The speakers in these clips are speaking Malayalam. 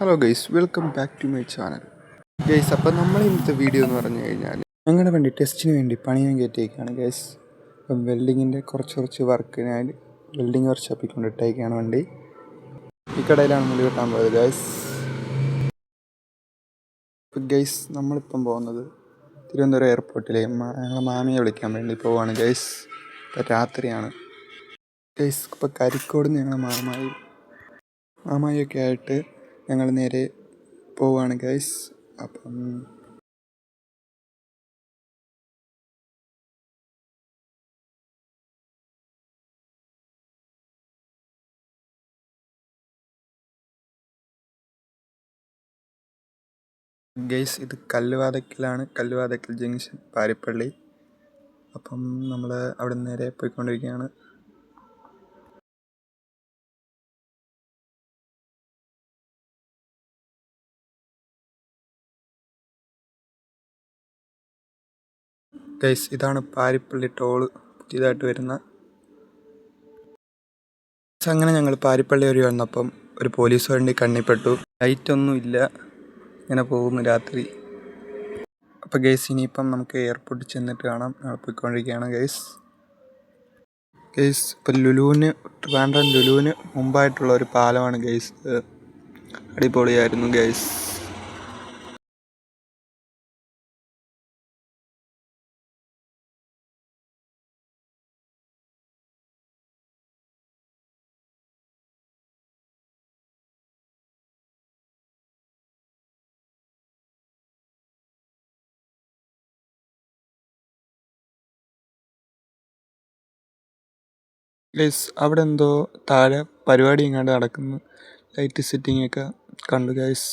Hello guys welcome back to my channel guys അപ്പോൾ നമ്മൾ ഇന്നത്തെ വീഡിയോ എന്ന് പറഞ്ഞു കഴിഞ്ഞാൽ ഞങ്ങളുടെ വേണ്ടി ടെസ്റ്റിന് വേണ്ടി പണിയാൻ കയറ്റിയേക്കാണ് ഗൈസ് അപ്പം വെൽഡിങ്ങിന്റെ കുറച്ച് കുറച്ച് വർക്കിനായി വെൽഡിങ് വർക്ക്ഷോപ്പിൽ കൊണ്ടിട്ടേക്കാണ് വണ്ടി. ഈ കടയിലാണ് മുടി വെട്ടാൻ പോയത് ഗൈസ് ഇപ്പം ഗൈസ് നമ്മളിപ്പം പോകുന്നത് തിരുവനന്തപുരം എയർപോർട്ടിലെ ഞങ്ങൾ മാമിയെ വിളിക്കാൻ വേണ്ടി പോവാണ് ഗൈസ് ഇപ്പം രാത്രിയാണ്. ഗൈസ് ഇപ്പം കരിക്കോട് നിന്ന് ഞങ്ങളെ മാമായി മാമായിയൊക്കെ ആയിട്ട് ഞങ്ങൾ നേരെ പോവുകയാണ് ഗൈസ് അപ്പം ഗൈസ് ഇത് കല്ലുവാതക്കിലാണ്. കല്ലുവാതക്കൽ ജംഗ്ഷൻ പാരിപ്പള്ളി. അപ്പം നമ്മൾ അവിടെ നിന്ന് നേരെ പോയിക്കൊണ്ടിരിക്കുകയാണ്. ഗൈസ് ഇതാണ് പാരിപ്പള്ളി ടോൾ പുതിയതായിട്ട് വരുന്ന. അങ്ങനെ ഞങ്ങൾ പാരിപ്പള്ളി വരെ വന്നപ്പം ഒരു പോലീസ് വണ്ടി കണ്ണിപ്പെട്ടു. ലൈറ്റൊന്നും ഇല്ല. ഇങ്ങനെ പോകുന്നു രാത്രി. അപ്പോൾ ഗൈസ് ഇനിയിപ്പം നമുക്ക് എയർപോർട്ടിൽ ചെന്നിട്ട് കാണാം. ഞങ്ങൾ പോയിക്കൊണ്ടിരിക്കുകയാണ് ഗൈസ് ഗൈസ് ഇപ്പം ലുലുവിന് ട്രിവാൻഡ്രം ലുലുവിന് മുമ്പായിട്ടുള്ള ഒരു പാലമാണ് ഗൈസ് അടിപൊളിയായിരുന്നു ഗൈസ് ഗൈസ് അവിടെ എന്തോ താഴെ പരിപാടി ഇങ്ങാണ്ട് നടക്കുന്നു. ലൈറ്റ് സെറ്റിംഗ് ഒക്കെ കണ്ടു ഗൈസ്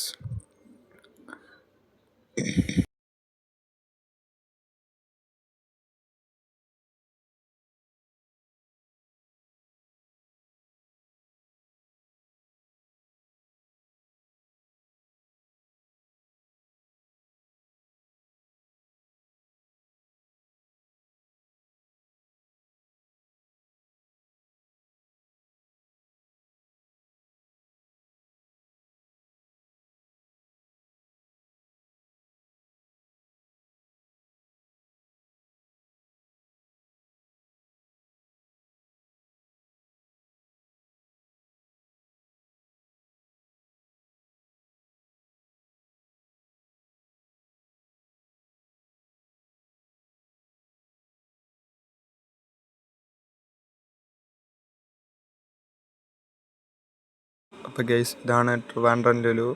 അപ്പോൾ ഗൈസ് ഇതാണ് ട്രിവാൻഡ്രം ലുലു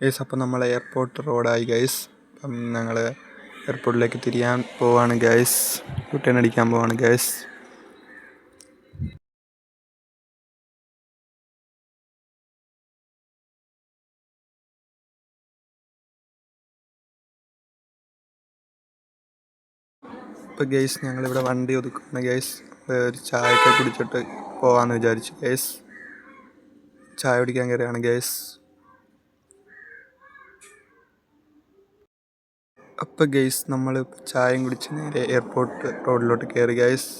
ഗൈസ് അപ്പോൾ നമ്മൾ എയർപോർട്ട് റോഡായി ഗൈസ് അപ്പം ഞങ്ങൾ എയർപോർട്ടിലേക്ക് തിരിയാൻ പോവാണ് ഗൈസ് യുട്ടേൺ അടിക്കാൻ പോവാണ് ഗൈസ് ഇപ്പോൾ ഗൈസ് ഞങ്ങളിവിടെ വണ്ടി ഒതുക്കുന്ന ഗൈസ് ഒരു ചായയൊക്കെ കുടിച്ചിട്ട് പോകാമെന്ന് വിചാരിച്ചു ഗൈസ് ചായ കുടിക്കാൻ കയറിയാണ് ഗൈസ് അപ്പോൾ ഗൈസ് നമ്മൾ ചായയും കുടിച്ച് നേരെ എയർപോർട്ട് റോഡിലോട്ട് കയറി ഗൈസ്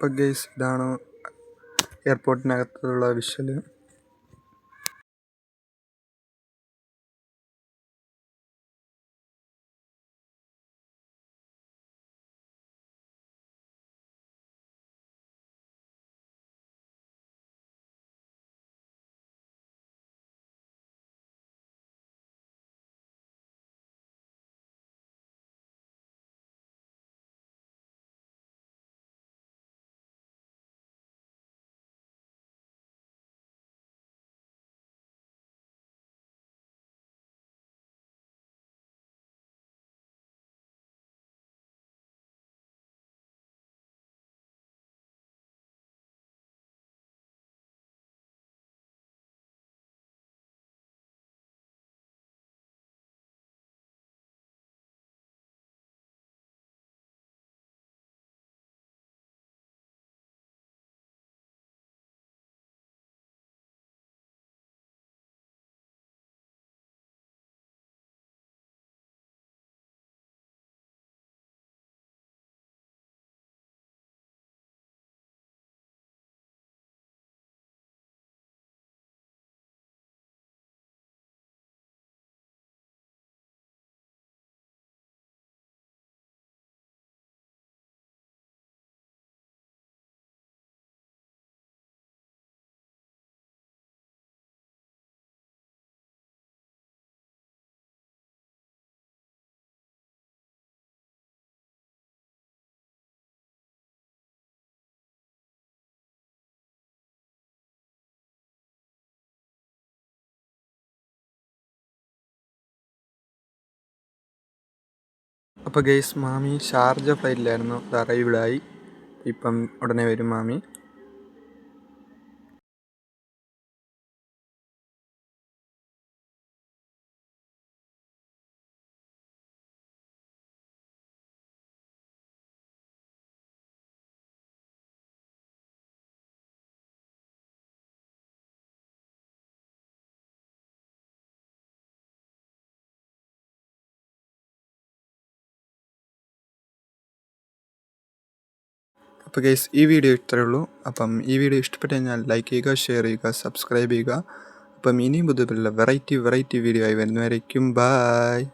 അപ്പോൾ ഗൈസ് ഇതാണ് എയർപോർട്ടിനകത്തുള്ള വിഷ്വൽ അപ്പോൾ ഗെയ്സ് മാമി ഷാർജ ഫ്ലൈറ്റിലായിരുന്നു അത് അറൈവ്ഡായി ഇപ്പം ഉടനെ വരും മാമി. അപ്പോൾ ഗൈസ് ഈ വീഡിയോ ഇത്രയേ ഉള്ളൂ. അപ്പം ഈ വീഡിയോ ഇഷ്ടപ്പെട്ട് കഴിഞ്ഞാൽ ലൈക്ക് ചെയ്യുക ഷെയർ ചെയ്യുക സബ്സ്ക്രൈബ് ചെയ്യുക. അപ്പം ഇനിയും പുതിയ വെറൈറ്റി വെറൈറ്റി വീഡിയോ ആയി വരുന്നവരേക്കും ബായ്